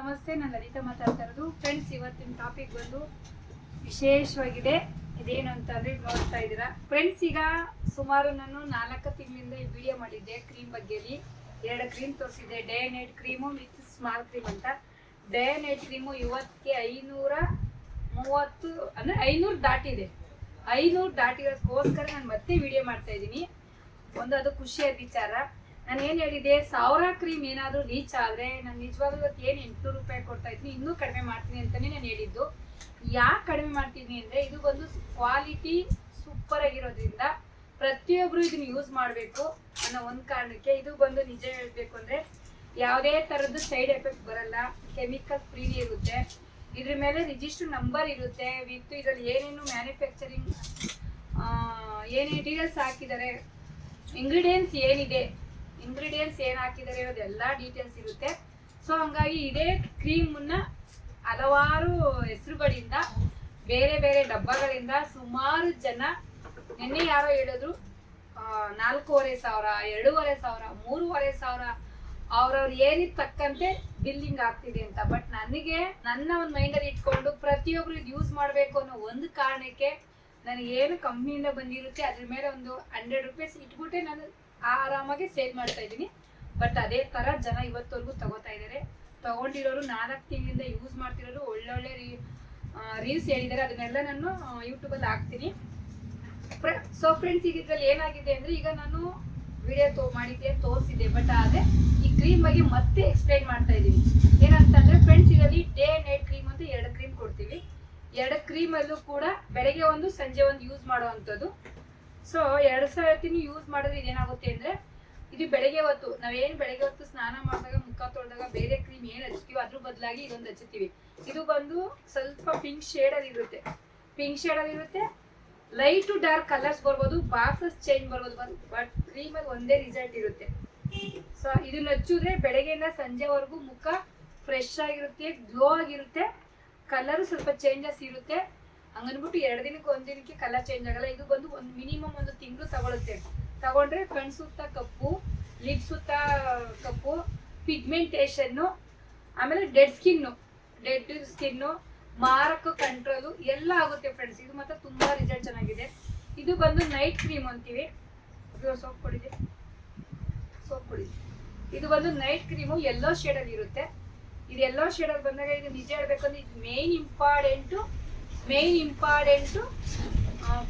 ನಮಸ್ತೆ, ನಾನು ಲಲಿತಾ ಮಾತಾಡ್ತಾ ಇರೋದು. ಫ್ರೆಂಡ್ಸ್ ಇವತ್ತಿನ ಟಾಪಿಕ್ ಬಂದು ವಿಶೇಷವಾಗಿದೆ. ಇದೇನು ಅಂತಂದ್ರೆ ನೋಡ್ತಾ ಇದ್ದೀರಾ. ಫ್ರೆಂಡ್ಸ್ ಈಗ ಸುಮಾರು ನಾನು ನಾಲ್ಕು ತಿಂಗಳಿಂದ ಈ ವಿಡಿಯೋ ಮಾಡಿದ್ದೆ ಕ್ರೀಮ್ ಬಗ್ಗೆಲಿ. ಎರಡು cream ತೋರಿಸಿದ್ದೆ. Day night cream with small cream ಅಂತ. ಡೇ ನೈಟ್ ಕ್ರೀಮು ಇವತ್ತಿಗೆ ಐನೂರ ಮೂವತ್ತು, ಅಂದ್ರೆ ಐನೂರು ದಾಟಿದೆ. ಐನೂರು ದಾಟಿರೋದಕ್ಕೋಸ್ಕರ ನಾನು ಮತ್ತೆ ವಿಡಿಯೋ ಮಾಡ್ತಾ ಇದ್ದೀನಿ. ಒಂದು ಅದು ಖುಷಿಯಾದ ವಿಚಾರ. ನಾನು ಏನು ಹೇಳಿದೆ ಸಾವಿರ ಕ್ರೀಮ್ ಏನಾದರೂ ರೀಚ್ ಆದರೆ ನಾನು ನಿಜವಾಗ್ಲೂ ಇವತ್ತು ಏನು ಎಂಟುನೂರು ರೂಪಾಯಿ ಕೊಡ್ತಾ ಇದ್ದೀನಿ, ಇನ್ನೂ ಕಡಿಮೆ ಮಾಡ್ತೀನಿ ಅಂತಲೇ ನಾನು ಹೇಳಿದ್ದು. ಯಾಕೆ ಕಡಿಮೆ ಮಾಡ್ತೀನಿ ಅಂದರೆ ಇದು ಬಂದು ಕ್ವಾಲಿಟಿ ಸೂಪರ್ ಆಗಿರೋದ್ರಿಂದ ಪ್ರತಿಯೊಬ್ಬರು ಇದನ್ನ ಯೂಸ್ ಮಾಡಬೇಕು ಅನ್ನೋ ಒಂದು ಕಾರಣಕ್ಕೆ ಇದು ಬಂದು ನಿಜ ಹೇಳಬೇಕು ಅಂದರೆ ಯಾವುದೇ ಥರದ್ದು ಸೈಡ್ ಎಫೆಕ್ಟ್ ಬರಲ್ಲ ಕೆಮಿಕಲ್ ಫ್ರೀ ಇರುತ್ತೆ. ಇದ್ರ ಮೇಲೆ ರಿಜಿಸ್ಟರ್ ನಂಬರ್ ಇರುತ್ತೆ ವಿತ್ ಇದರಲ್ಲಿ ಏನೇನು ಮ್ಯಾನುಫ್ಯಾಕ್ಚರಿಂಗ್ ಏನು ಮೆಟೀರಿಯಲ್ಸ್ ಹಾಕಿದ್ದಾರೆ ಇಂಗ್ರೀಡಿಯೆಂಟ್ಸ್ ಏನಿದೆ ಇಂಗ್ರೀಡಿಯೆಂಟ್ಸ್ ಏನು ಹಾಕಿದ್ದಾರೆ ಅನ್ನೋದೆಲ್ಲ ಡೀಟೇಲ್ಸ್ ಇರುತ್ತೆ. ಸೊ ಹಂಗಾಗಿ ಇದೇ ಕ್ರೀಮನ್ನ ಹಲವಾರು ಹೆಸರುಗಳಿಂದ, ಬೇರೆ ಬೇರೆ ಡಬ್ಬಗಳಿಂದ ಸುಮಾರು ಜನ ನಿನ್ನೆ ಯಾರೋ ಹೇಳಿದ್ರು ನಾಲ್ಕೂವರೆ ಸಾವಿರ, ಎರಡೂವರೆ ಸಾವಿರ, ಮೂರುವರೆ ಸಾವಿರ ಅವ್ರವ್ರ ಏನಿದ್ ತಕ್ಕಂತೆ ಬಿಲ್ಲಿಂಗ್ ಆಗ್ತಿದೆ ಅಂತ. ಬಟ್ ನನಗೆ, ನನ್ನ ಒಂದು ಮೈಂಡಲ್ಲಿ ಇಟ್ಕೊಂಡು ಪ್ರತಿಯೊಬ್ರು ಇದು ಯೂಸ್ ಮಾಡಬೇಕು ಅನ್ನೋ ಒಂದು ಕಾರಣಕ್ಕೆ ನನಗೆ ಏನು ಕಂಪ್ನಿಯಿಂದ ಬಂದಿರುತ್ತೆ, ಅದ್ರ ಮೇಲೆ ಒಂದು ಹಂಡ್ರೆಡ್ ರುಪೀಸ್ ಇಟ್ಬಿಟ್ಟೆ ನಾನು ಆರಾಮಾಗಿ ಸೇಲ್ ಮಾಡ್ತಾ ಇದ್ದೀನಿ. ಬಟ್ ಅದೇ ಥರ ಜನ ಇವತ್ತವರೆಗೂ ತಗೋತಾ ಇದ್ದಾರೆ ತಗೊಂಡಿರೋರು ನಾಲ್ಕು ತಿಂಗಳಿಂದ ಯೂಸ್ ಮಾಡ್ತಿರೋರು ಒಳ್ಳೊಳ್ಳೆ ರೀ ರೀಲ್ಸ್ ಹೇಳಿದ್ದಾರೆ ಅದನ್ನೆಲ್ಲ ನಾನು ಯೂಟ್ಯೂಬಲ್ಲಿ ಹಾಕ್ತೀನಿ. ಸೊ ಫ್ರೆಂಡ್ಸ್ ಈಗ ಇದ್ರಲ್ಲಿ ಏನಾಗಿದೆ ಅಂದ್ರೆ ಈಗ ನಾನು ವಿಡಿಯೋ ತೋ, ಮಾಡಿದ್ದೆ, ತೋರಿಸಿದ್ದೆ. ಬಟ್ ಆದರೆ ಈ ಕ್ರೀಮ್ ಬಗ್ಗೆ ಮತ್ತೆ ಎಕ್ಸ್ಪ್ಲೈನ್ ಮಾಡ್ತಾ ಇದ್ದೀನಿ. ಏನಂತಂದ್ರೆ ಫ್ರೆಂಡ್ಸ್ ಇದರಲ್ಲಿ ಡೇ ನೈಟ್ ಕ್ರೀಮ್ ಅಂತ ಎರಡು ಕ್ರೀಮ್ ಕೊಡ್ತೀವಿ ಎರಡು ಕ್ರೀಮ್ ಅಲ್ಲೂ ಕೂಡ ಬೆಳಗ್ಗೆ ಒಂದು, ಸಂಜೆ ಒಂದು ಯೂಸ್ ಮಾಡುವಂಥದ್ದು. ಸೊ ಎರಡು ಸರ್ತಿನೂ ಯೂಸ್ ಮಾಡಿದ್ರೆ ಇದೇನಾಗುತ್ತೆ ಅಂದ್ರೆ, ಇದು ಬೆಳಗ್ಗೆ ಹೊತ್ತು, ನಾವೇನು ಬೆಳಗ್ಗೆ ಹೊತ್ತು ಸ್ನಾನ ಮಾಡಿದಾಗ, ಮುಖ ತೊಳೆದಾಗ ಬೇರೆ ಕ್ರೀಮ್ ಏನು ಹಚ್ತೀವೋ ಅದ್ರ ಬದಲಾಗಿ ಇದೊಂದು ಹಚ್ಚುತ್ತೀವಿ. ಇದು ಬಂದು ಸ್ವಲ್ಪ ಪಿಂಕ್ ಶೇಡಲ್ಲಿ ಇರುತ್ತೆ. ಪಿಂಕ್ ಶೇಡಲ್ಲಿ ಇರುತ್ತೆ. ಲೈಟ್ ಟು ಡಾರ್ಕ್ ಕಲರ್ಸ್ ಬರ್ಬೋದು ಬಾಕ್ಸಸ್ ಚೇಂಜ್ ಬರ್ಬೋದು ಬಟ್ ಕ್ರೀಮಲ್ಲಿ ಒಂದೇ ರಿಸಲ್ಟ್ ಇರುತ್ತೆ. ಸೊ ಇದನ್ನ ಹಚ್ಚಿದ್ರೆ ಬೆಳಗ್ಗೆಯಿಂದ ಸಂಜೆವರೆಗೂ ಮುಖ ಫ್ರೆಶ್ ಆಗಿರುತ್ತೆ ಗ್ಲೋ ಆಗಿರುತ್ತೆ. ಕಲರ್ ಸ್ವಲ್ಪ ಚೇಂಜಸ್ ಇರುತ್ತೆ. ಹಂಗನ್ಬಿಟ್ಟು ಎರಡು ದಿನಕ್ಕೆ ಒಂದ್ ದಿನಕ್ಕೆ ಕಲರ್ ಚೇಂಜ್ ಆಗಲ್ಲ. ಇದು ಬಂದು ಒಂದು ಮಿನಿಮಮ್ ಒಂದು ತಿಂಗಳು ತಗೊಳುತ್ತೆ. ತಗೊಂಡ್ರೆ ಕಣ್ ಸುತ್ತ ಕಪ್ಪು ಲಿಪ್ ಸುತ್ತ ಕಪ್ಪು ಪಿಗ್ಮೆಂಟೇಷನ್ನು ಆಮೇಲೆ ಡೆಡ್ ಸ್ಕಿನ್ನು ಡೆಡ್ ಸ್ಕಿನ್ನು ಮಾರಕ ಕಂಟ್ರೋಲು ಎಲ್ಲ ಆಗುತ್ತೆ ಫ್ರೆಂಡ್ಸ್ ಇದು ಮಾತ್ರ ತುಂಬಾ ರಿಸಲ್ಟ್ ಚೆನ್ನಾಗಿದೆ. ಇದು ಬಂದು ನೈಟ್ ಕ್ರೀಮ್ ಅಂತೀವಿ. ಸೋಪ್ ಕೊಡಿದೆ ಸೋಪ್ ಕೊಡಿದೆ ಇದು ಬಂದು ನೈಟ್ ಕ್ರೀಮು ಎಲ್ಲೋ ಶೇಡಲ್ಲಿ ಇರುತ್ತೆ. ಇದು ಎಲ್ಲೋ ಶೇಡಲ್ಲಿ ಬಂದಾಗ ಇದು ನಿಜ ಹೇಳ್ಬೇಕಂದ್ರೆ ಇದು ಮೇನ್ ಇಂಪಾರ್ಟೆಂಟು ಮೇನ್ ಇಂಪಾರ್ಟೆಂಟು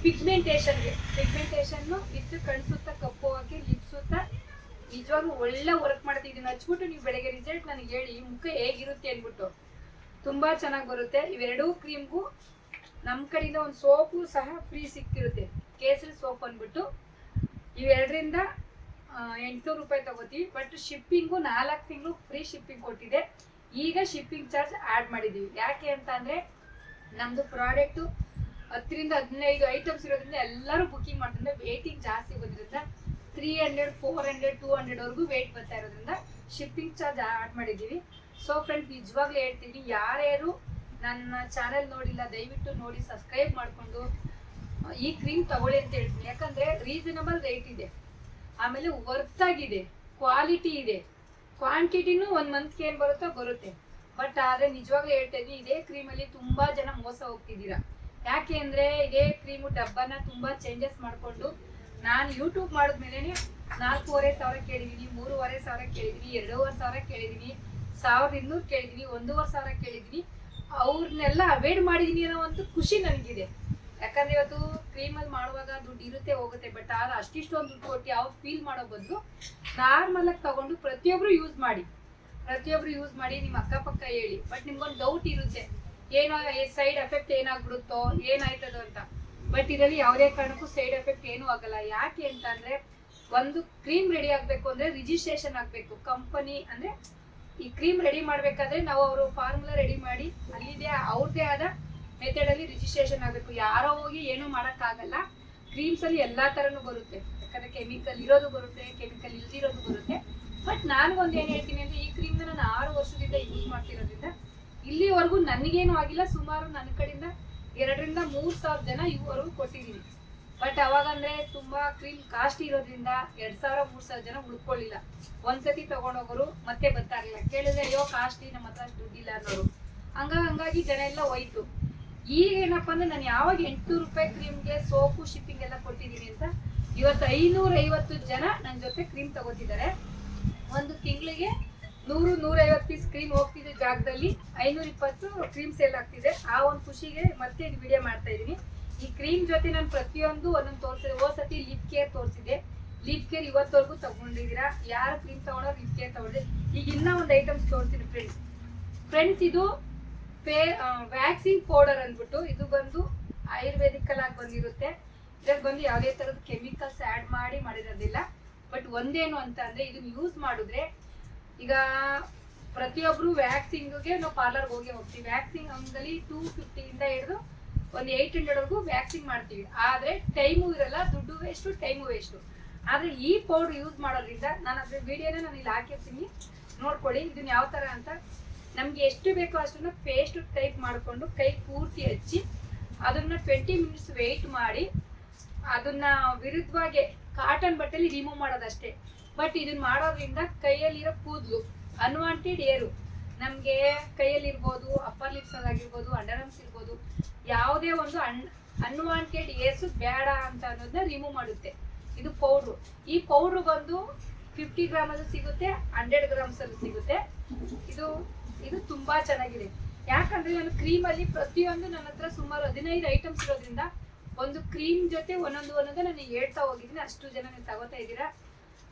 ಪಿಗ್ಮೆಂಟೇಷನ್ಗೆ ಪಿಗ್ಮೆಂಟೇಷನ್ನು ವಿತ್ ಕಣ್ಸುತ್ತ, ಕಪ್ಪು ಹಾಕಿ ಲಿಪ್ ಸುತ್ತ ನಿಜವಾಗ್ಲೂ ಒಳ್ಳೆ ವರ್ಕ್ ಮಾಡುತ್ತೆ. ಇದನ್ನ ಹಚ್ಬಿಟ್ಟು ನೀವು ಬೆಳಗ್ಗೆ ರಿಸಲ್ಟ್ ನನಗೆ ಹೇಳಿ, ಮುಖ ಹೇಗಿರುತ್ತೆ ಅಂದ್ಬಿಟ್ಟು. ತುಂಬಾ ಚೆನ್ನಾಗಿ ಬರುತ್ತೆ. ಇವೆರಡೂ ಕ್ರೀಮ್ಗೂ ನಮ್ಮ ಕಡೆಯಿಂದ ಒಂದು ಸೋಪು ಸಹ ಫ್ರೀ ಸಿಕ್ತಿರುತ್ತೆ ಕೇಸರಿ ಸೋಪ್ ಅಂದ್ಬಿಟ್ಟು. ಇವೆರಡರಿಂದ ಎಂಟುನೂರು ರೂಪಾಯಿ ತಗೋತೀವಿ. ಬಟ್ ಶಿಪ್ಪಿಂಗು ನಾಲ್ಕು ತಿಂಗಳು ಫ್ರೀ ಶಿಪ್ಪಿಂಗ್ ಕೊಟ್ಟಿದೆ. ಈಗ ಶಿಪ್ಪಿಂಗ್ ಚಾರ್ಜ್ ಆ್ಯಡ್ ಮಾಡಿದ್ದೀವಿ ಯಾಕೆ ಅಂತ ಅಂದರೆ ನಮ್ಮದು ಪ್ರಾಡಕ್ಟು ಹತ್ತರಿಂದ ಹದಿನೈದು ಐಟಮ್ಸ್ ಇರೋದ್ರಿಂದ ಎಲ್ಲರೂ ಬುಕಿಂಗ್ ಮಾಡ್ತಾರೆ ವೇಟಿಂಗ್ ಜಾಸ್ತಿ ಬಂದಿರುತ್ತೆ three hundred four hundred two ಹಂಡ್ರೆಡ್ವರೆಗೂ wait ಬರ್ತಾ ಇರೋದ್ರಿಂದ ಶಿಪ್ಪಿಂಗ್ ಚಾರ್ಜ್ ಆ್ಯಡ್ ಮಾಡಿದ್ದೀವಿ ಸೊ ಫ್ರೆಂಡ್ ನಿಜವಾಗ್ಲೂ ಹೇಳ್ತೀನಿ, ಯಾರ್ಯಾರು ನನ್ನ ಚಾನೆಲ್ ನೋಡಿಲ್ಲ, ದಯವಿಟ್ಟು ನೋಡಿ ಸಬ್ಸ್ಕ್ರೈಬ್ ಮಾಡಿಕೊಂಡು, ಈ ಕ್ರೀಮ್ ತಗೊಳ್ಳಿ ಅಂತ ಹೇಳ್ತೀನಿ. ಯಾಕಂದರೆ ರೀಸನಬಲ್ ರೇಟ್ ಇದೆ. ಆಮೇಲೆ ವರ್ತ್ ಆಗಿದೆ ಕ್ವಾಲಿಟಿ ಇದೆ. ಕ್ವಾಂಟಿಟಿನೂ ಒಂದು ಮಂತ್ಗೆ ಏನು ಬರುತ್ತೋ ಬರುತ್ತೆ. ಬಟ್ ಆದರೆ ನಿಜವಾಗ್ಲೂ ಹೇಳ್ತಾ ಇದ್ದೀನಿ, ಇದೇ ಕ್ರೀಮಲ್ಲಿ ತುಂಬ ಜನ ಮೋಸ ಹೋಗ್ತಿದ್ದೀರಾ. ಯಾಕೆ ಅಂದರೆ ಇದೇ ಕ್ರೀಮು ಡಬ್ಬನ ತುಂಬ ಚೇಂಜಸ್ ಮಾಡಿಕೊಂಡು ನಾನು ಯೂಟ್ಯೂಬ್ ಮಾಡಿದ್ಮೇಲೆ ನಾಲ್ಕೂವರೆ ಸಾವಿರ ಕೇಳಿದ್ದೀನಿ ಮೂರುವರೆ ಸಾವಿರ ಕೇಳಿದ್ದೀನಿ ಎರಡೂವರೆ ಸಾವಿರ ಕೇಳಿದ್ದೀನಿ ಸಾವಿರದ ಇನ್ನೂರು ಕೇಳಿದ್ದೀನಿ ಒಂದೂವರೆ ಸಾವಿರ ಕೇಳಿದ್ದೀನಿ ಅವ್ರನ್ನೆಲ್ಲ ಅವಾಯ್ಡ್ ಮಾಡಿದ್ದೀನಿ ಅನ್ನೋ ಒಂದು ಖುಷಿ ನನಗಿದೆ. ಯಾಕಂದ್ರೆ ಇವತ್ತು ಕ್ರೀಮಲ್ಲಿ ಮಾಡುವಾಗ ದುಡ್ಡು ಇರುತ್ತೆ, ಹೋಗುತ್ತೆ ಬಟ್ ಆದ್ರೆ ಅಷ್ಟಿಷ್ಟೊಂದು ದುಡ್ಡು ಕೊಟ್ಟು ಯಾವ ಫೀಲ್ ಮಾಡೋ ಬದಲು ನಾರ್ಮಲ್ ಆಗಿ ತಗೊಂಡು ಪ್ರತಿಯೊಬ್ರು ಯೂಸ್ ಮಾಡಿ. ಪ್ರತಿಯೊಬ್ರು ಯೂಸ್ ಮಾಡಿ ನಿಮ್ಮ ಅಕ್ಕಪಕ್ಕ ಹೇಳಿ. ಬಟ್ ನಿಮ್ಗೊಂದು ಡೌಟ್ ಇರುತ್ತೆ. ಏನೋ ಸೈಡ್ ಎಫೆಕ್ಟ್ ಏನಾಗ್ಬಿಡುತ್ತೋ, ಏನಾಯ್ತದೋ ಅಂತ. ಬಟ್ ಇದರಲ್ಲಿ ಯಾವುದೇ ಕಾರಣಕ್ಕೂ ಸೈಡ್ ಎಫೆಕ್ಟ್ ಏನೂ ಆಗಲ್ಲ. ಯಾಕೆ ಅಂತಂದ್ರೆ ಒಂದು ಕ್ರೀಮ್ ರೆಡಿ ಆಗಬೇಕು ಅಂದ್ರೆ ರಿಜಿಸ್ಟ್ರೇಷನ್ ಆಗಬೇಕು. ಕಂಪನಿ ಅಂದ್ರೆ ಈ ಕ್ರೀಮ್ ರೆಡಿ ಮಾಡಬೇಕಾದ್ರೆ ನಾವು ಅವರು ಫಾರ್ಮುಲಾ ರೆಡಿ ಮಾಡಿ, ಅಲ್ಲಿದೆ, ಅವ್ರದೇ ಆದ ಮೆಥಡಲ್ಲಿ ರಿಜಿಸ್ಟ್ರೇಷನ್ ಆಗಬೇಕು. ಯಾರೋ ಹೋಗಿ ಏನೂ ಮಾಡೋಕ್ಕಾಗಲ್ಲ. ಕ್ರೀಮ್ಸಲ್ಲಿ ಎಲ್ಲ ಥರನೂ ಬರುತ್ತೆ. ಯಾಕಂದರೆ ಕೆಮಿಕಲ್ ಇರೋದು ಬರುತ್ತೆ ಕೆಮಿಕಲ್ ಇಲ್ದಿರೋದು ಬರುತ್ತೆ. ಬಟ್ ನನಗೊಂದು ಏನು ಹೇಳ್ತೀನಿ ಅಂದರೆ, ಈ ಕ್ರೀಮ್ನ ನಾನು ಆರು ವರ್ಷದಿಂದ ಯೂಸ್ ಮಾಡ್ತಿರೋದ್ರಿಂದ ಇಲ್ಲಿವರೆಗೂ ನನಗೇನು ಆಗಿಲ್ಲ. ಸುಮಾರು ನನ್ನ ಕಡೆಯಿಂದ ಎರಡರಿಂದ ಮೂರು ಸಾವಿರ ಜನ ಇವರೆಗೂ ಕೊಟ್ಟಿದ್ದೀನಿ ಬಟ್ ಅವಾಗಂದ್ರೆ ತುಂಬಾ ಕ್ರೀಮ್ ಕಾಸ್ಟ್ ಇರೋದ್ರಿಂದ ಎರಡ್ ಸಾವಿರ, ಮೂರ್ ಸಾವಿರ ಜನ ಉಳ್ಕೊಳ್ಳಿಲ್ಲ. ಒಂದ್ಸತಿ ತಗೊಂಡೋಗೋರು ಮತ್ತೆ ಬರ್ತಾ ಇರ್ಲಿಲ್ಲ. ಕೇಳಿದ್ರೆ, ಅಯ್ಯೋ ಕಾಸ್ಟ್ಲಿ ನಮ್ಮ ಹತ್ರ ದುಡ್ಡಿಲ್ಲ ಅನ್ನೋರು. ಹಂಗ ಹಂಗಾಗಿ ಜನ ಎಲ್ಲ ಹೋಯ್ತು. ಈಗ ಏನಪ್ಪಾ ಅಂದ್ರೆ ನಾನು ಯಾವಾಗ ಎಂಟುನೂರು ರೂಪಾಯಿ ಕ್ರೀಮ್ಗೆ ಸೋಪು ಶಿಪ್ಪಿಂಗ್ ಎಲ್ಲ ಕೊಟ್ಟಿದ್ದೀನಿ ಅಂತ, ಇವತ್ತು ಐನೂರ ಐವತ್ತು ಜನ ನನ್ನ ಜೊತೆ ಕ್ರೀಮ್ ತಗೋತಿದ್ದಾರೆ. ಒಂದು ತಿಂಗಳಿಗೆ ನೂರು, ನೂರೈವತ್ತು ಪೀಸ್ ಕ್ರೀಮ್ ಹೋಗ್ತಿದ್ದ ಜಾಗದಲ್ಲಿ. ಐನೂರ ಇಪ್ಪತ್ತು ಕ್ರೀಮ್ ಸೇಲ್ ಆಗ್ತಿದೆ. ಆ ಒಂದು ಖುಷಿಗೆ ಮತ್ತೆ ವಿಡಿಯೋ ಮಾಡ್ತಾ ಇದ್ದೀನಿ ಈ ಕ್ರೀಮ್ ಜೊತೆ ನಾನು ಪ್ರತಿಯೊಂದು ಒಂದೊಂದು ತೋರಿಸಿದೆ. ಓ ಸತಿ ಲಿಪ್ ಕೇರ್ ತೋರಿಸಿದೆ. ಲಿಪ್ ಕೇರ್ ಇವತ್ತವರೆಗೂ ತಗೊಂಡಿದ್ದೀರಾ? ಯಾರು ಕ್ರೀಮ್ ತಗೊಂಡೋ ಲಿಪ್ ಕೇರ್ ತಗೊಂಡಿದೆ ಈಗ ಇನ್ನೂ ಒಂದು ಐಟಮ್ಸ್ ತೋರಿಸ್ತೀನಿ ಫ್ರೆಂಡ್ಸ್ ಫ್ರೆಂಡ್ಸ್ ಇದು ಪೇ ವ್ಯಾಕ್ಸಿನ್ ಪೌಡರ್ ಅಂದ್ಬಿಟ್ಟು ಇದು ಬಂದು ಆಯುರ್ವೇದಿಕಲ್ ಆಗಿ ಬಂದಿರುತ್ತೆ. ಇದ್ರಲ್ಲಿ ಬಂದು ಯಾವುದೇ ತರದ ಕೆಮಿಕಲ್ಸ್ ಆ್ಯಡ್ ಮಾಡಿ ಮಾಡಿರೋದಿಲ್ಲ. ಬಟ್ ಒಂದೇನು ಅಂತ ಅಂದ್ರೆ ಇದನ್ನ ಯೂಸ್ ಮಾಡಿದ್ರೆ ಈಗ ಪ್ರತಿಯೊಬ್ರು ವ್ಯಾಕ್ಸಿನ್ಗೆ ನಾವು ಪಾರ್ಲರ್ಗೆ ಹೋಗಿ ಹೋಗ್ತೀವಿ. ವ್ಯಾಕ್ಸಿಂಗ್ ಅಂಗಲ್ಲಿ ಟೂ ಫಿಫ್ಟಿಯಿಂದ ಹಿಡಿದು ಒಂದು ಏಯ್ಟ್ ಹಂಡ್ರೆಡ್ವರೆಗೂ ವ್ಯಾಕ್ಸಿಂಗ್ ಮಾಡ್ತೀವಿ. ಆದ್ರೆ ಟೈಮು ಇರಲ್ಲ, ದುಡ್ಡು ವೇಸ್ಟು ಟೈಮು ವೇಸ್ಟು ಆದ್ರೆ ಈ ಪೌಡರ್ ಯೂಸ್ ಮಾಡೋದ್ರಿಂದ ನಾನು ಅದ್ರ ವಿಡಿಯೋನ ನಾನು ಇಲ್ಲಿ ಹಾಕಿರ್ತೀನಿ. ನೋಡ್ಕೊಳ್ಳಿ ಇದನ್ನ ಯಾವ ತರ ಅಂತ. ನಮ್ಗೆ ಎಷ್ಟು ಬೇಕೋ ಅಷ್ಟನ್ನ ಪೇಸ್ಟ್ ಟೈಪ್ ಮಾಡಿಕೊಂಡು ಕೈ ಪೂರ್ತಿ ಹಚ್ಚಿ ಅದನ್ನ ಟ್ವೆಂಟಿ ಮಿನಿಟ್ಸ್ ವೆಯ್ಟ್ ಮಾಡಿ ಅದನ್ನ ವಿರುದ್ಧವಾಗಿ ಕಾಟನ್ ಬಟ್ಟೆಲಿ ರಿಮೂವ್ ಮಾಡೋದಷ್ಟೇ. ಬಟ್ ಇದನ್ನ ಮಾಡೋದ್ರಿಂದ ಕೈಯಲ್ಲಿರೋ ಕೂದಲು ಅನ್ವಾಂಟೆಡ್ ಏರು ನಮಗೆ ಕೈಯಲ್ಲಿರ್ಬೋದು ಅಪ್ಪರ್ ಲಿಪ್ಸ್ ಆಗಿರ್ಬೋದು ಅಂಡರ್ಮ್ಸ್ ಇರ್ಬೋದು, ಯಾವುದೇ ಒಂದು ಅನ್ ಅನ್ವಾಂಟೆಡ್ ಏರ್ಸ್ ಬೇಡ ಅಂತ ಅನ್ನೋದನ್ನ ರಿಮೂವ್ ಮಾಡುತ್ತೆ. ಇದು ಪೌಡ್ರು ಈ ಪೌಡ್ರು ಬಂದು ಫಿಫ್ಟಿ ಗ್ರಾಮಲ್ಲೂ ಸಿಗುತ್ತೆ ಹಂಡ್ರೆಡ್ ಗ್ರಾಮ್ಸಲ್ಲೂ ಸಿಗುತ್ತೆ. ಇದು ಇದು ತುಂಬಾ ಚೆನ್ನಾಗಿದೆ. ಯಾಕಂದ್ರೆ ನಾನು ಕ್ರೀಮ್ ಅಲ್ಲಿ ಪ್ರತಿಯೊಂದು ನನ್ನ ಹತ್ರ ಸುಮಾರು ಹದಿನೈದು ಐಟಮ್ಸ್ ಇರೋದ್ರಿಂದ ಒಂದು ಕ್ರೀಮ್ ಜೊತೆ ಒಂದೊಂದು ಒಂದೊಂದು ನಾನು ಹೇಳ್ತಾ ಹೋಗಿದ್ದೀನಿ. ಅಷ್ಟು ಜನ ನೀವು ತಗೋತಾ ಇದ್ದೀರಾ?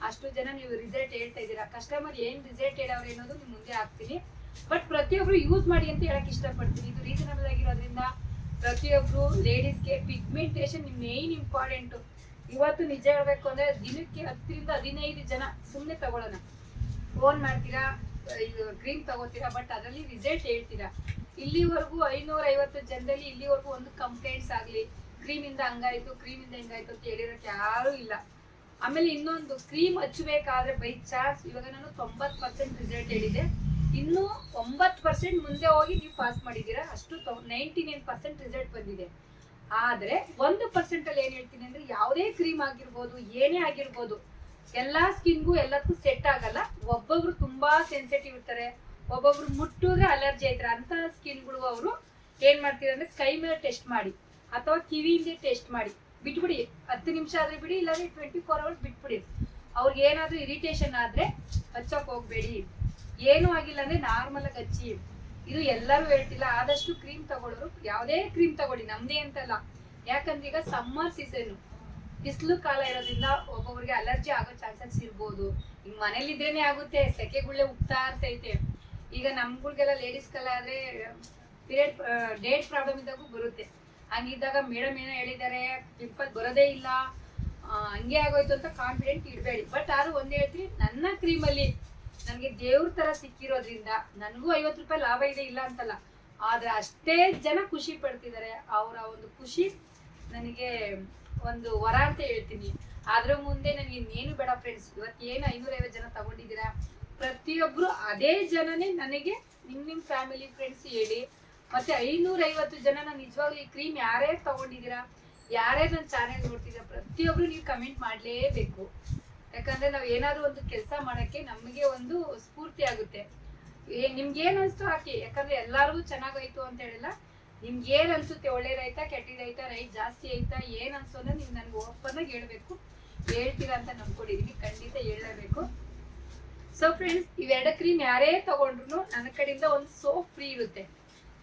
ಅಷ್ಟು ಜನ ನೀವು ರಿಸಲ್ಟ್ ಹೇಳ್ತಾ ಇದ್ದೀರಾ? ಕಸ್ಟಮರ್ ಏನ್ ರಿಸಲ್ಟ್ ಹೇಳವ್ರೆ ಅನ್ನೋದು ನಿಮ್ ಮುಂದೆ ಹಾಕ್ತೀನಿ. ಬಟ್ ಪ್ರತಿಯೊಬ್ರು ಯೂಸ್ ಮಾಡಿ ಅಂತ ಹೇಳಕ್ ಇಷ್ಟಪಡ್ತೀನಿ. ಇದು ರೀಸನಬಲ್ ಆಗಿರೋದ್ರಿಂದ ಪ್ರತಿಯೊಬ್ರು ಲೇಡೀಸ್ಗೆ ಪಿಗ್ಮೆಂಟೇಶನ್ ಮೇನ್ ಇಂಪಾರ್ಟೆಂಟ್ ಇವತ್ತು ನಿಜ ಹೇಳ್ಬೇಕು ಅಂದ್ರೆ ದಿನಕ್ಕೆ ಹತ್ತರಿಂದ ಹದಿನೈದು ಜನ ಸುಮ್ಮನೆ ತಗೊಳ್ಳೋಣ. ಫೋನ್ ಮಾಡ್ತೀರಾ? ಇದು ಕ್ರೀಮ್ ತಗೋತೀರಾ ಬಟ್ ಅದರಲ್ಲಿ ರಿಸಲ್ಟ್ ಹೇಳ್ತೀರಾ? ಇಲ್ಲಿವರೆಗೂ ಐನೂರ ಐವತ್ತು ಜನರಲ್ಲಿ ಇಲ್ಲಿವರೆಗೂ ಒಂದು ಕಂಪ್ಲೇಂಟ್ಸ್ ಆಗಲಿ ಕ್ರೀಮಿಂದ ಹಂಗಾಯ್ತು ಕ್ರೀಮಿಂದ ಹಿಂಗಾಯ್ತು ಅಂತ ಹೇಳಿರೋಕೆ ಯಾರೂ ಇಲ್ಲ. ಆಮೇಲೆ ಇನ್ನೊಂದು ಕ್ರೀಮ್ ಹಚ್ಚಬೇಕಾದ್ರೆ ಬೈ ಚಾನ್ಸ್ ಇವಾಗ ನಾನು ತೊಂಬತ್ತು ಪರ್ಸೆಂಟ್ ರಿಸಲ್ಟ್ ಹೇಳಿದೆ. ಇನ್ನು ಒಂಬತ್ತು ಪರ್ಸೆಂಟ್ ಮುಂದೆ ಹೋಗಿ ನೀವು ಪಾಸ್ ಮಾಡಿದ್ದೀರಾ, ಅಷ್ಟು ನೈಂಟಿ ನೈನ್ ಪರ್ಸೆಂಟ್ ರಿಸಲ್ಟ್ ಬಂದಿದೆ. ಆದ್ರೆ ಒಂದು ಪರ್ಸೆಂಟ್ ಅಲ್ಲಿ ಏನ್ ಹೇಳ್ತೀನಿ ಅಂದ್ರೆ ಯಾವುದೇ ಕ್ರೀಮ್ ಆಗಿರ್ಬೋದು, ಏನೇ ಆಗಿರ್ಬೋದು ಎಲ್ಲಾ ಸ್ಕಿನ್ಗೂ ಎಲ್ಲದಕ್ಕೂ ಸೆಟ್ ಆಗಲ್ಲ. ಒಬ್ಬೊಬ್ರು ತುಂಬಾ ಸೆನ್ಸಿಟಿವ್ ಇರ್ತಾರೆ. ಒಬ್ಬೊಬ್ರು ಮುಟ್ಟಿದ್ರೆ ಅಲರ್ಜಿ ಆಯ್ತಾರೆ. ಅಂತ ಸ್ಕಿನ್ಗಳು ಅವರು ಏನ್ ಮಾಡ್ತೀರ ಅಂದ್ರೆ ಕೈ ಮೇಲೆ ಟೆಸ್ಟ್ ಮಾಡಿ. ಅಥವಾ ಕಿವಿಯಿಂದ ಟೆಸ್ಟ್ ಮಾಡಿ. ಬಿಟ್ಬಿಡಿ. ಹತ್ತು ನಿಮಿಷ ಆದ್ರೆ ಬಿಡಿ, ಇಲ್ಲಾಂದ್ರೆ ಟ್ವೆಂಟಿ ಫೋರ್ ಅವರ್ಸ್ ಬಿಟ್ಬಿಡಿ. ಅವ್ರಿಗೆ ಏನಾದ್ರೂ ಇರಿಟೇಷನ್ ಆದ್ರೆ ಹಚ್ಚಕ್ ಹೋಗ್ಬೇಡಿ. ಏನೂ ಆಗಿಲ್ಲ ಅಂದ್ರೆ ನಾರ್ಮಲ್ ಆಗಿ ಹಚ್ಚಿ. ಇದು ಎಲ್ಲರೂ ಹೇಳ್ತಿಲ್ಲ. ಆದಷ್ಟು ಕ್ರೀಮ್ ತಗೊಳ್ಳೋರು ಯಾವುದೇ ಕ್ರೀಮ್ ತಗೊಳ್ಳಿ. ನಮ್ದೇ ಅಂತಲ್ಲ. ಯಾಕಂದ್ರೆ ಈಗ ಸಮ್ಮರ್ ಸೀಸನ್ ಬಿಸಿಲು ಕಾಲ ಇರೋದ್ರಿಂದ ಒಬ್ಬೊಬ್ರಿಗೆ ಅಲರ್ಜಿ ಆಗೋ ಚಾನ್ಸಸ್ ಇರ್ಬೋದು. ಈಗ ಮನೇಲಿ ಇದ್ರೇನೆ ಆಗುತ್ತೆ, ಸೆಕೆಗುಳ್ಳೆ ಉಗ್ತಾ ಇರ್ತೈತೆ. ಈಗ ನಮ್ಗಳಿಗೆಲ್ಲ ಲೇಡೀಸ್ಗೆಲ್ಲ ಆದ್ರೆ ಪೀರಿಯಡ್ ಡೇಟ್ ಪ್ರಾಬ್ಲಮ್ ಇದ್ದಾಗೂ ಬರುತ್ತೆ. ಹಂಗಿದ್ದಾಗ ಮೇಡಮ್ ಏನೋ ಹೇಳಿದ್ದಾರೆ ಪಿಂಪಲ್ ಬರೋದೇ ಇಲ್ಲ ಹಂಗೆ ಆಗೋಯ್ತು ಅಂತ ಕಾನ್ಫಿಡೆಂಟ್ ಇಡಬೇಡಿ. ಬಟ್ ಆದ್ರೂ ಒಂದೇ ಹೇಳ್ತೀನಿ ನನ್ನ ಕ್ರೀಮಲ್ಲಿ ನನಗೆ ದೇವ್ರ ತರ ಸಿಕ್ಕಿರೋದ್ರಿಂದ ನನಗೂ ಐವತ್ತು ರೂಪಾಯಿ ಲಾಭ ಇದೆ ಇಲ್ಲ ಅಂತಲ್ಲ, ಆದ್ರೆ ಅಷ್ಟೇ ಜನ ಖುಷಿ ಪಡ್ತಿದ್ದಾರೆ. ಅವರ ಒಂದು ಖುಷಿ ನನಗೆ ಒಂದು ವರ ಅಂತ ಹೇಳ್ತೀನಿ. ಅದ್ರ ಮುಂದೆ ನನಗೆ ಇನ್ನೇನು ಬೇಡ ಫ್ರೆಂಡ್ಸ್ ಇವತ್ತು ಏನು ಐನೂರೈವತ್ತು ಜನ ತಗೊಂಡಿದ್ದೀರಾ? ಪ್ರತಿಯೊಬ್ರು ಅದೇ ಜನನೇ ನನಗೆ ನಿಮ್ ನಿಮ್ ಫ್ಯಾಮಿಲಿ ಫ್ರೆಂಡ್ಸ್ ಹೇಳಿ. ಮತ್ತೆ ಐನೂರೈವತ್ತು ಜನ ನಾನು ನಿಜವಾಗ್ಲೂ ಈ ಕ್ರೀಮ್ ಯಾರೇ ತಗೊಂಡಿದ್ದೀರಾ, ಯಾರೇ ನನ್ನ ಚಾನೆಲ್ ನೋಡ್ತಿದ್ದೀರಾ, ಪ್ರತಿಯೊಬ್ರು ನೀವು ಕಮೆಂಟ್ ಮಾಡಲೇಬೇಕು. ಯಾಕಂದ್ರೆ ನಾವು ಏನಾದ್ರು ಒಂದು ಕೆಲಸ ಮಾಡಕ್ಕೆ ನಮಗೆ ಒಂದು ಸ್ಫೂರ್ತಿ ಆಗುತ್ತೆ. ನಿಮ್ಗೆ ಏನ್ ಅನ್ಸ್ತು ಹಾಕಿ ಯಾಕಂದ್ರೆ ಎಲ್ಲಾರ್ಗೂ ಚೆನ್ನಾಗಾಯ್ತು ಅಂತ ಹೇಳಿಲ್ಲ. ನಿಮ್ಗೆ ಏನ್ ಅನ್ಸುತ್ತೆ? ಒಳ್ಳೇದಾಯ್ತಾ ಕೆಟ್ಟದಾಯ್ತಾ ರೈಟ್ ಜಾಸ್ತಿ ಆಯ್ತಾ ಏನ್ ಅನ್ಸೋದ ನೀವು ನನ್ಗೆ ಓಪನ್ ಆಗಿ ಹೇಳ್ಬೇಕು. ಹೇಳ್ತೀರಾ ಅಂತ ನಂಬ್ಕೊಂಡಿದೀನಿ, ಖಂಡಿತ ಹೇಳಬೇಕು ಸೊ ಫ್ರೆಂಡ್ಸ್ ಇವೆರಡ ಕ್ರೀಮ್ ಯಾರೇ ತಗೊಂಡ್ರು ನನ್ನ ಕಡೆಯಿಂದ ಒಂದು ಸೋಪ್ ಫ್ರೀ ಇರುತ್ತೆ.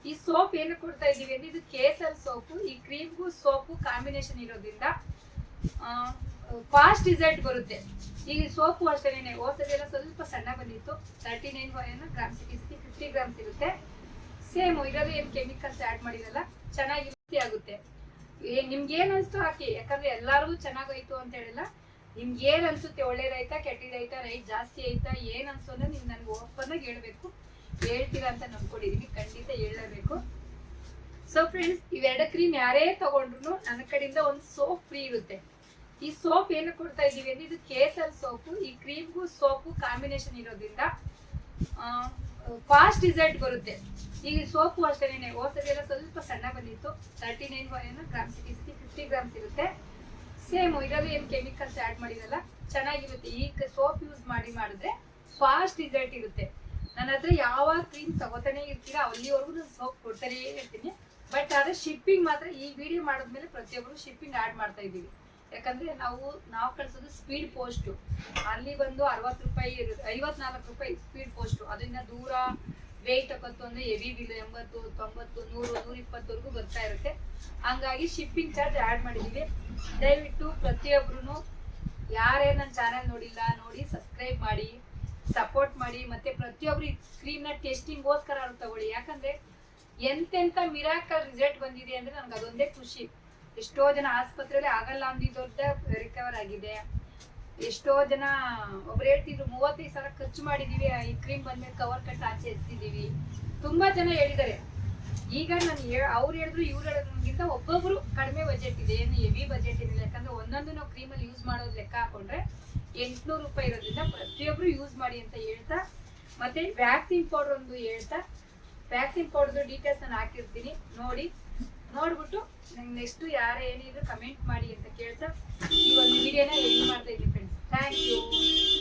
ಈ ಸೋಪ್ ಏನು ಕೊಡ್ತಾ ಇದೀವಿ ಅಂದ್ರೆ ಇದು ಕೇಸರ್ ಸೋಪು ಈ ಕ್ರೀಮ್ಗೂ ಸೋಪು ಕಾಂಬಿನೇಷನ್ ಇರೋದ್ರಿಂದ ಫಾಸ್ಟ್ ರಿಸಲ್ಟ್ ಬರುತ್ತೆ. ಈಗ ಸೋಪು ಅಷ್ಟೇನೆ ಹೋಸದೆಲ್ಲ ಸ್ವಲ್ಪ ಸಣ್ಣ ಬಂದಿತ್ತು. Thirty nine grams sixty fifty grams ಇರುತ್ತೆ ಸೇಮ್ ಇದರಲ್ಲಿ ಏನ್ ಕೆಮಿಕಲ್ಸ್ ಆಡ್ ಮಾಡಿರಲ್ಲ ಚೆನ್ನಾಗಿ ರುಚಿ ಆಗುತ್ತೆ. ನಿಮ್ಗೆ ಏನ್ ಅನ್ಸ್ತು ಹಾಕಿ? ಯಾಕಂದ್ರೆ ಎಲ್ಲಾರ್ಗು ಚೆನ್ನಾಗಾಯ್ತು ಅಂತ ಹೇಳಿಲ್ಲ. ನಿಮ್ಗೆ ಏನ್ ಅನ್ಸುತ್ತೆ? ಒಳ್ಳೇದಾಯ್ತಾ ಕೆಟ್ಟಿದಾಯ್ತಾ ರೈಟ್ ಜಾಸ್ತಿ ಆಯ್ತಾ ಏನ್ ಅನ್ಸೋದ್ರೆ ನೀವು ನನ್ಗೆ ಓಪನ್ ಆಗಿ ಹೇಳ್ಬೇಕು. ಹೇಳ್ತೀರಾ ಅಂತ ನಂಬ್ಕೊಂಡಿದೀನಿ, ಖಂಡಿತ ಹೇಳಬೇಕು ಸೊ ಫ್ರೆಂಡ್ಸ್ ಇವೆರಡು ಕ್ರೀಮ್ ಯಾರೇ ತಗೊಂಡ್ರು ನನ್ನ ಕಡೆಯಿಂದ ಒಂದು ಸೋಪ್ ಫ್ರೀ ಇರುತ್ತೆ. ಈ ಸೋಪ್ ಏನು ಕೊಡ್ತಾ ಇದೀವಿ ಅಂದ್ರೆ ಇದು ಕೇಸಲ್ ಸೋಪು ಈ ಕ್ರೀಮ್ಗೂ ಸೋಪು ಕಾಂಬಿನೇಷನ್ ಇರೋದ್ರಿಂದ ಫಾಸ್ಟ್ ರಿಸಲ್ಟ್ ಬರುತ್ತೆ. ಈಗ ಸೋಪು ಅಷ್ಟೇನೆ ಹೋಸದೆಲ್ಲ ಸ್ವಲ್ಪ ಸಣ್ಣ ಬಂದಿತ್ತು. ತರ್ಟಿ ನೈನ್ ಗ್ರಾಮ್ಸ್ ಸಿಕ್ಕಿ ಫಿಫ್ಟಿ ಗ್ರಾಮ್ಸ್ ಇರುತ್ತೆ. ಸೇಮ್ ಇದರಲ್ಲಿ ಏನು ಕೆಮಿಕಲ್ಸ್ ಆ್ಯಡ್ ಮಾಡಿರಲ್ಲ, ಚೆನ್ನಾಗಿರುತ್ತೆ. ಈಗ ಸೋಪ್ ಯೂಸ್ ಮಾಡಿ ಮಾಡಿದ್ರೆ ಫಾಸ್ಟ್ ರಿಸಲ್ಟ್ ಇರುತ್ತೆ. ನನ್ನ ಹತ್ರ ಯಾವಾಗ ಕ್ರೀಮ್ ತಗೋತಾನೆ ಇರ್ತೀರ ಅಲ್ಲಿವರೆಗೂ ನಾನು ಸೋಪ್ ಕೊಡ್ತಾನೇ ಇರ್ತೀನಿ. ಬಟ್ ಆದ್ರೆ ಶಿಪ್ಪಿಂಗ್ ಮಾತ್ರ, ಈ ವಿಡಿಯೋ ಮಾಡಿದ್ಮೇಲೆ ಪ್ರತಿಯೊಬ್ಬರು ಶಿಪ್ಪಿಂಗ್ ಆ್ಯಡ್ ಮಾಡ್ತಾ ಇದ್ದೀವಿ. ಯಾಕಂದ್ರೆ ನಾವು ನಾವು ಕಳ್ಸೋದು ಸ್ಪೀಡ್ ಪೋಸ್ಟು ಅಲ್ಲಿ ಬಂದು ಅರವತ್ತು ರೂಪಾಯಿ ಐವತ್ನಾಲ್ಕು ರೂಪಾಯಿ ಸ್ಪೀಡ್ ಪೋಸ್ಟು ಅದರಿಂದ ದೂರ ವೆಯ್ಟ್ ಹಾಕತ್ತು ಅಂದ್ರೆ ಹೆವಿ ಬಿಲ್ ಎಂಬತ್ತು, ತೊಂಬತ್ತು, ನೂರು ನೂರ ಇಪ್ಪತ್ತವರೆಗೂ ಬರ್ತಾ ಇರುತ್ತೆ. ಹಂಗಾಗಿ ಶಿಪ್ಪಿಂಗ್ ಚಾರ್ಜ್ ಆ್ಯಡ್ ಮಾಡಿದ್ದೀವಿ ದಯವಿಟ್ಟು ಪ್ರತಿಯೊಬ್ರು ಯಾರೇ ನನ್ನ ಚಾನೆಲ್ ನೋಡಿಲ್ಲ, ನೋಡಿ ಸಬ್ಸ್ಕ್ರೈಬ್ ಮಾಡಿ ಸಪೋರ್ಟ್ ಮಾಡಿ, ಮತ್ತೆ ಪ್ರತಿಯೊಬ್ರು ಈ ಕ್ರೀಮ್ನ ಟೆಸ್ಟಿಂಗ್ಗೋಸ್ಕರ ಅವ್ರು ತಗೊಳ್ಳಿ. ಯಾಕಂದ್ರೆ ಎಂತೆಂತ ಮಿರಾಕಲ್ ರಿಸಲ್ಟ್ ಬಂದಿದೆ ಅಂದ್ರೆ ನನಗೆ ಅದೊಂದೇ ಖುಷಿ. ಎಷ್ಟೋ ಜನ ಆಸ್ಪತ್ರೆಯಲ್ಲಿ ಆಗಲ್ಲ ಅಂದಿದ್ದೊಡ್ಡ ರಿಕವರ್ ಆಗಿದೆ. ಎಷ್ಟೋ ಜನ ಒಬ್ರು ಹೇಳ್ತಿದ್ರು, ಮೂವತ್ತೈದು ಸಾವಿರ ಖರ್ಚು ಮಾಡಿದೀವಿ, ಈ ಕ್ರೀಮ್ ಬಂದ್ಮೇಲೆ ಕವರ್ ಕಟ್ ಆಚೆ ಎಸ್ತಿದೀವಿ ತುಂಬಾ ಜನ ಹೇಳಿದ್ದಾರೆ. ಈಗ ನಾನು ಅವ್ರು ಹೇಳಿದ್ರು, ಇವ್ರು ಹೇಳೋದ್ಕಿಂತ ಒಬ್ಬೊಬ್ರು ಕಡಿಮೆ ಬಜೆಟ್ ಇದೆ, ಏನು ಹೆವಿ ಬಜೆಟ್ ಏನಿಲ್ಲ. ಯಾಕಂದ್ರೆ ಒಂದೊಂದು ನಾವು ಕ್ರೀಮಲ್ಲಿ ಯೂಸ್ ಮಾಡೋದು ಲೆಕ್ಕ ಹಾಕೊಂಡ್ರೆ ಎಂಟ್ನೂರು ರೂಪಾಯಿ ಇರೋದ್ರಿಂದ ಪ್ರತಿಯೊಬ್ರು ಯೂಸ್ ಮಾಡಿ ಅಂತ ಹೇಳ್ತಾ, ಮತ್ತೆ ವ್ಯಾಕ್ಸಿನ್ ಪೌಡರ್ ಒಂದು ಹೇಳ್ತಾ ವ್ಯಾಕ್ಸಿನ್ ಪೌಡರ್ ಡೀಟೇಲ್ಸ್ ನಾನು ಹಾಕಿರ್ತೀನಿ. ನೋಡಿ. ನೋಡ್ಬಿಟ್ಟು ನಂಗೆ ನೆಕ್ಸ್ಟ್ ಯಾರು ಏನಿದ್ರು ಕಮೆಂಟ್ ಮಾಡಿ ಅಂತ ಕೇಳ್ತಾ ಈ ಒಂದು ವಿಡಿಯೋನ ಎಂಡ್ ಮಾಡ್ತಾ ಇದ್ದೀನಿ ಫ್ರೆಂಡ್ಸ್ ಥ್ಯಾಂಕ್ ಯು